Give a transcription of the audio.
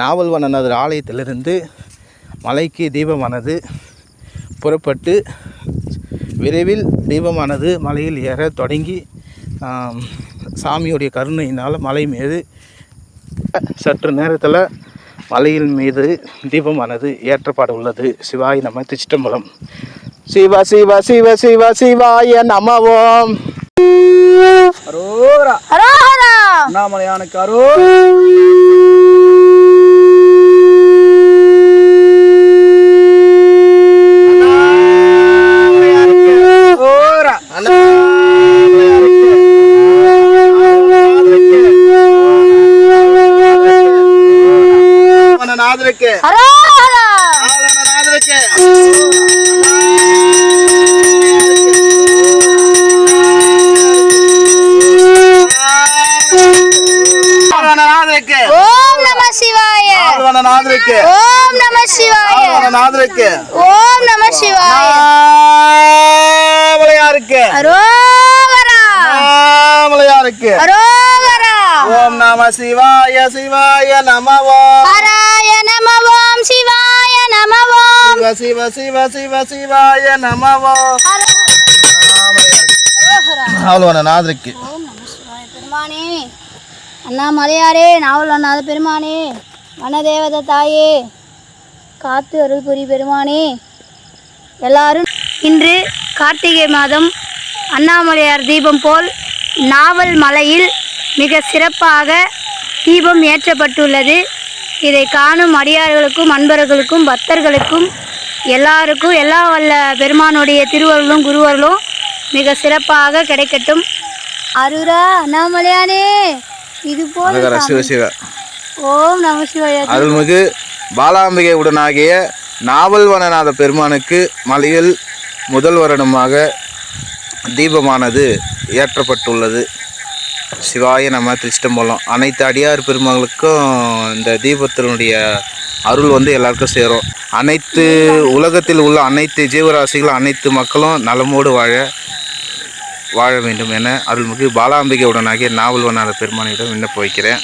நாவல்வனநாதர் ஆலயத்திலிருந்து மலைக்கு தீபமானது புறப்பட்டு விரைவில் தீபமானது மலையில் ஏற தொடங்கி சாமியுடைய கருணையினால் மலை மீது சற்று நேரத்தில் மலையின் மீது தீபமானது ஏற்றப்பட உள்ளது. சிவாய் நம திருச்சிட்டம்பலம் சிவ சிவ சிவ சிவ சிவாய நமவோம். அரோரா. அரோகரா அண்ணாமலையானுக்கு அரோ அரோரா நாதருக்கு அரோகரா நாதருக்கு நாதருக்கு ஓம் நம சிவாய. ஓம் நம சிவாய. ஓம் நம சிவாய. ஓம் நம சிவாய சிவாய நமவோ. ஹராய நம சிவ சிவ சிவ சிவ சிவாய நமவோ. அவ்வளோ நாதருக்கு. பெருமானே. அண்ணா மலையாரே நாவல் அண்ணாத பெருமானே. வனதேவத தாயே காத்து அருள் புரி பெருமானே. எல்லாரும் இன்று கார்த்திகை மாதம் அண்ணாமலையார் தீபம் போல் நாவல் மலையில் மிக சிறப்பாக தீபம் ஏற்றப்பட்டுள்ளது. இதை காணும் அடியார்களுக்கும் அன்பர்களுக்கும் பக்தர்களுக்கும் எல்லாருக்கும் எல்லா வல்ல பெருமானுடைய திருவருளும் குருவருளும் மிக சிறப்பாக கிடைக்கட்டும். அருரா அண்ணாமலையானே இது போல சிவ சிவ. ஓம் நம சிவாய. அருள்மிகு பாலாம்பிகை உடனாகிய நாவல்வனநாத பெருமானுக்கு மலையில் முதல் வருடமாக தீபமானது ஏற்றப்பட்டுள்ளது சிவாய நம்ம திருச்சிட்டம்பலம். அனைத்து அடியார் பெருமகளுக்கும் இந்த தீபத்தினுடைய அருள் வந்து எல்லாருக்கும் சேரும். அனைத்து உலகத்தில் உள்ள அனைத்து ஜீவராசிகளும் அனைத்து மக்களும் நலமோடு வாழ வாழ வேண்டும் என அருள்மிகு பாலாம்பிகை உடனாகிய நாவல்வனாத பெருமானிடம் விண்ணப்ப வைக்கிறேன்.